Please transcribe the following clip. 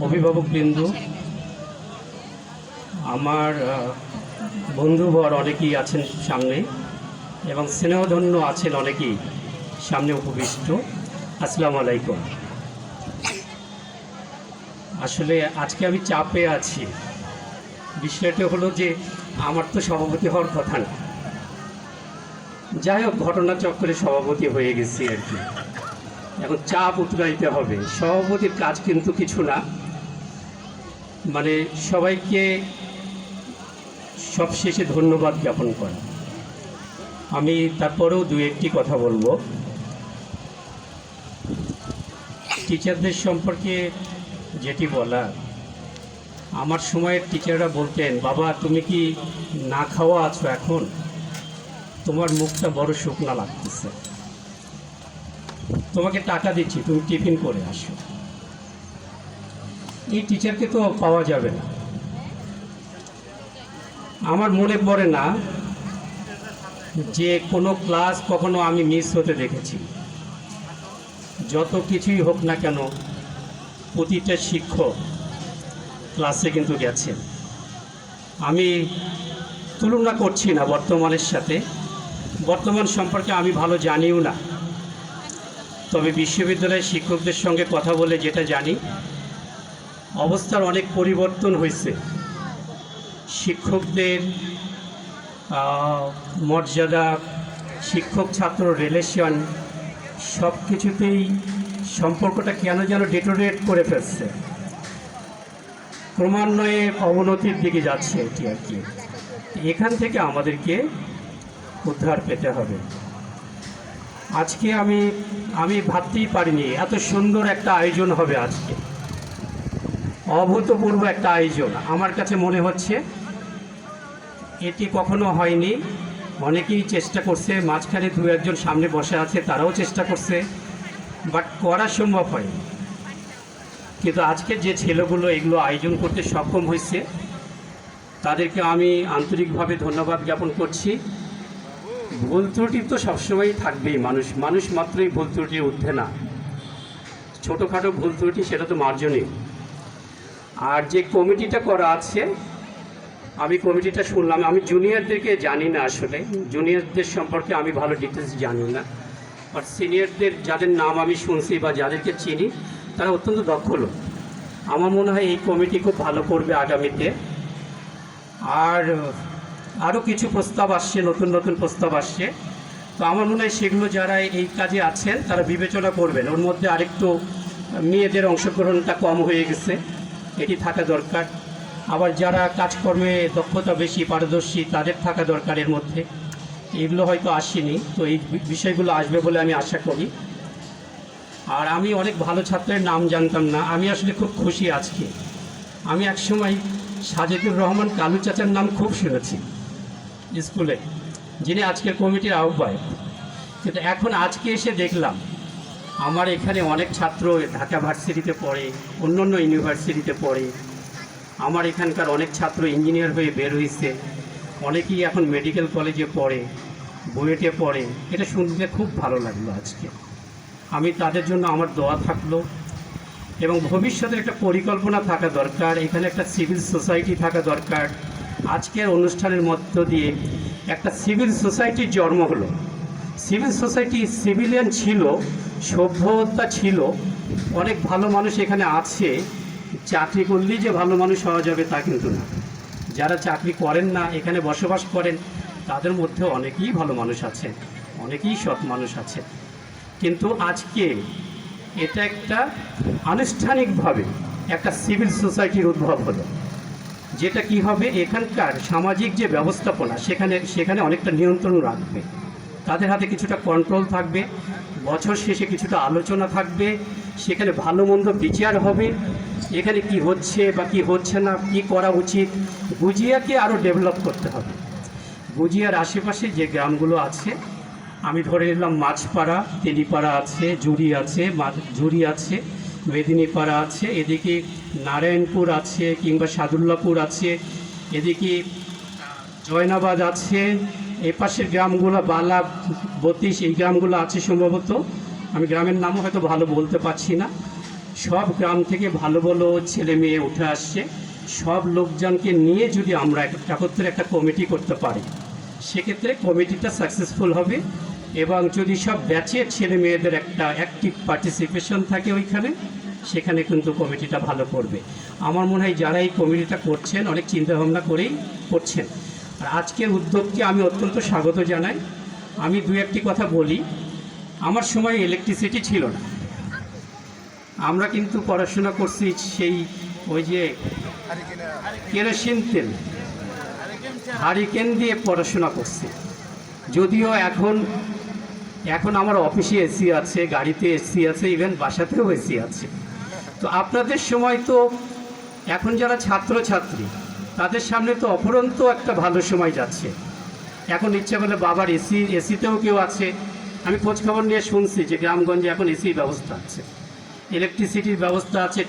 অভিভাবকবৃন্দ আমার আহ, বন্ধুবর অনেকেই আছেন সামনে এবং স্নেহধন্য আছেন অনেকেই সামনে উপবিষ্ট। আসসালামু আলাইকুম। আসলে আজকে আমি চাপে আছি। বিষয়টা হলো যে আমার তো সভাপতি হওয়ার কথা না। যাই হোক ঘটনা চক্করে সভাপতি হয়ে গেছি আর কি। এখন চাপ উতরাইতে হবে। সভাপতির কাজ কিন্তু কিছু না। মানে সবাইকে সবশেষে ধন্যবাদ জ্ঞাপন করা। আমি তারপরেও দু একটি কথা বলব। টিচারদের সম্পর্কে যেটি বলা, আমার সময়ের টিচাররা বলতেন, বাবা, তুমি কি না খাওয়া আছো এখন? তোমার মুখটা বড় শুকনা লাগতেছে। তোমাকে টাকা দিচ্ছি, তুমি টিফিন করে আসো। এই টিচারকে তো পাওয়া যাবে না। আমার মনে পড়ে না যে কোনো ক্লাস কখনো আমি মিস হতে দেখেছি। যত কিছুই হোক না কেন, প্রতিটা শিক্ষক ক্লাসে কিন্তু গেছেন আমি তুলনা করছি না বর্তমানের সাথে। বর্তমান সম্পর্কে আমি ভালো জানিও না। তবে বিশ্ববিদ্যালয়ের শিক্ষকদের সঙ্গে কথা বলে যেটা জানি অবস্থার অনেক পরিবর্তন হয়েছে। শিক্ষকদের মর্যাদা, শিক্ষক, ছাত্র রিলেশন সব কিছুতেই সম্পর্কটা কেন যেন ডেটোরেট করে ফেলছে। ক্রমান্বয়ে অবনতির দিকে যাচ্ছে এটি আর কি। এখান থেকে আমাদেরকে উদ্ধার পেতে হবে। আজকে আমি আমি ভাবতেই পারিনি, এত সুন্দর একটা আয়োজন হবে আজকে। অভূতপূর্ব একটা আয়োজন। আমার কাছে মনে হচ্ছে, এটি কখনো হয়নি। অনেকেই চেষ্টা করছে, মাঝখানে দু একজন সামনে বসে আছে, তারাও চেষ্টা করছে, বাট করা সম্ভব হয়নি। কিন্তু আজকে যে ছেলেগুলো এগুলো আয়োজন করতে সক্ষম হয়েছে, তাদেরকে আমি আন্তরিকভাবে ধন্যবাদ জ্ঞাপন করছি। ভুল ত্রুটি তো সবসময়ই থাকবেই মানুষ। মানুষ মাত্রই ভুল ত্রুটির ঊর্ধ্বে না। ছোটোখাটো ভুল ত্রুটি, সেটা তো মার্জনীয়। আর যে কমিটিটা করা আছে, আমি কমিটিটা শুনলাম, আমি জুনিয়রদেরকে জানি না আসলে। জুনিয়রদের সম্পর্কে আমি ভালো ডিটেলস জানি না। বাট সিনিয়রদের যাদের নাম আমি শুনছি বা যাদেরকে চিনি, তারা অত্যন্ত দক্ষ লোক। আমার মনে হয় এই কমিটি খুব ভালো করবে আগামীতে। আর আরও কিছু প্রস্তাব আসছে, নতুন নতুন প্রস্তাব আসছে। তো আমার মনে হয় সেগুলো যারা এই কাজে আছেন, তারা বিবেচনা করবেন। ওর মধ্যে আরেকটু মেয়েদের অংশগ্রহণটা কম হয়ে গেছে। এটি থাকা দরকার। আবার যারা কাজকর্মে দক্ষতা বেশি পারদর্শী, তাদের থাকা দরকার এর মধ্যে। এগুলো হয়তো আসেনি, তো এই বিষয়গুলো আসবে বলে আমি আশা করি। আর আমি অনেক ভালো ছাত্রের নাম জানতাম না, আমি আসলে খুব খুশি আজকে। আমি একসময় সাজেদুর রহমান কালু চাচার নাম খুব শুনেছি স্কুলে, যিনি আজকের কমিটির আহ্বায়ক। কিন্তু এখন আজকে এসে দেখলাম আমার এখানে অনেক ছাত্র ঢাকা ভার্সিটিতে পড়ে অন্য অন্য ইউনিভার্সিটিতে পড়ে। আমার এখানকার অনেক ছাত্র ইঞ্জিনিয়ার হয়ে বের হয়েছে। অনেকেই এখন মেডিকেল কলেজে পড়ে, বুয়েটে পড়ে। এটা শুনতে খুব ভালো লাগল আজকে। আমি তাদের জন্য আমার দোয়া থাকল এবং ভবিষ্যতে একটা পরিকল্পনা থাকা দরকার, এখানে একটা সিভিল সোসাইটি থাকা দরকার। আজকের অনুষ্ঠানের মধ্য দিয়ে একটা সিভিল সোসাইটির জন্ম হলো। সিভিল সোসাইটি সিভিলিয়ান ছিল সভ্যতা ছিল, অনেক ভালো মানুষ এখানে আছে, চাকরি করলেই যে ভালো মানুষ হওয়া যাবে তা কিন্তু না। যারা চাকরি করেন না, এখানে বসবাস করেন, তাদের মধ্যে অনেকেই ভালো মানুষ আছে, অনেকেই সৎ মানুষ আছে। কিন্তু আজকে এটা একটা আনুষ্ঠানিকভাবে একটা সিভিল সোসাইটির উদ্ভব হলো, যেটা কি হবে? এখানকার সামাজিক যে ব্যবস্থাপনা, সেখানে সেখানে অনেকটা নিয়ন্ত্রণ রাখবে। তাদের হাতে কিছুটা কন্ট্রোল থাকবে, বছর শেষে কিছুটা আলোচনা থাকবে, সেখানে ভালো মন্দ বিচার হবে, এখানে কি হচ্ছে বা কি হচ্ছে না, কি করা উচিত, গুজিয়াকে আরও ডেভেলপ করতে হবে। গুজিয়ার আশেপাশে যে গ্রামগুলো আছে, আমি ধরে নিলাম মাছপাড়া, তেলিপাড়া আছে, জুড়ি আছে জুড়ি আছে, মেদিনীপাড়া আছে, এদিকে নারায়ণপুর আছে কিংবা সাদুল্লাপুর আছে, এদিকে জয়নাবাদ আছে এ পাশের গ্রামগুলো, বালা বত্রিশ এই গ্রামগুলো আছে সম্ভবত। আমি গ্রামের নামও হয়তো ভালো বলতে পারছি না। সব গ্রাম থেকে ভালো ভালো ছেলে মেয়ে উঠে আসছে। সব লোকজনকে নিয়ে যদি আমরা এক- একত্রে একটা কমিটি করতে পারি, সেক্ষেত্রে কমিটিটা সাকসেসফুল হবে এবং যদি সব ব্যাচের ছেলে মেয়েদের একটা অ্যাক্টিভ পার্টিসিপেশন থাকে ওইখানে, সেখানে কিন্তু কমিটিটা ভালো করবে। আমার মনে হয় যারা এই কমিটিটা করছেন, অনেক চিন্তাভাবনা করেই করছেন। আর আজকের উদ্যোগকে আমি অত্যন্ত স্বাগত জানাই। আমি দু একটি কথা বলি। আমার সময় ইলেকট্রিসিটি ছিল না। আমরা কিন্তু পড়াশোনা করছি সেই ওই যে কেরোসিন তেল। হারিকেন দিয়ে পড়াশোনা করছি। যদিও এখন এখন আমার অফিসে এসি আছে, গাড়িতে এসি আছে ইভেন বাসাতেও এসি আছে। তো আপনাদের সময় তো এখন যারা ছাত্রছাত্রী তাদের সামনে তো অপরন্ত একটা ভালো সময় যাচ্ছে। এখন ইচ্ছে করলে বাবার এসি, এসিতেও কেউ আছে। আমি খোঁজখবর নিয়ে শুনছি যে গ্রামগঞ্জে এখন এসির ব্যবস্থা আছে। ইলেকট্রিসিটির ব্যবস্থা আছে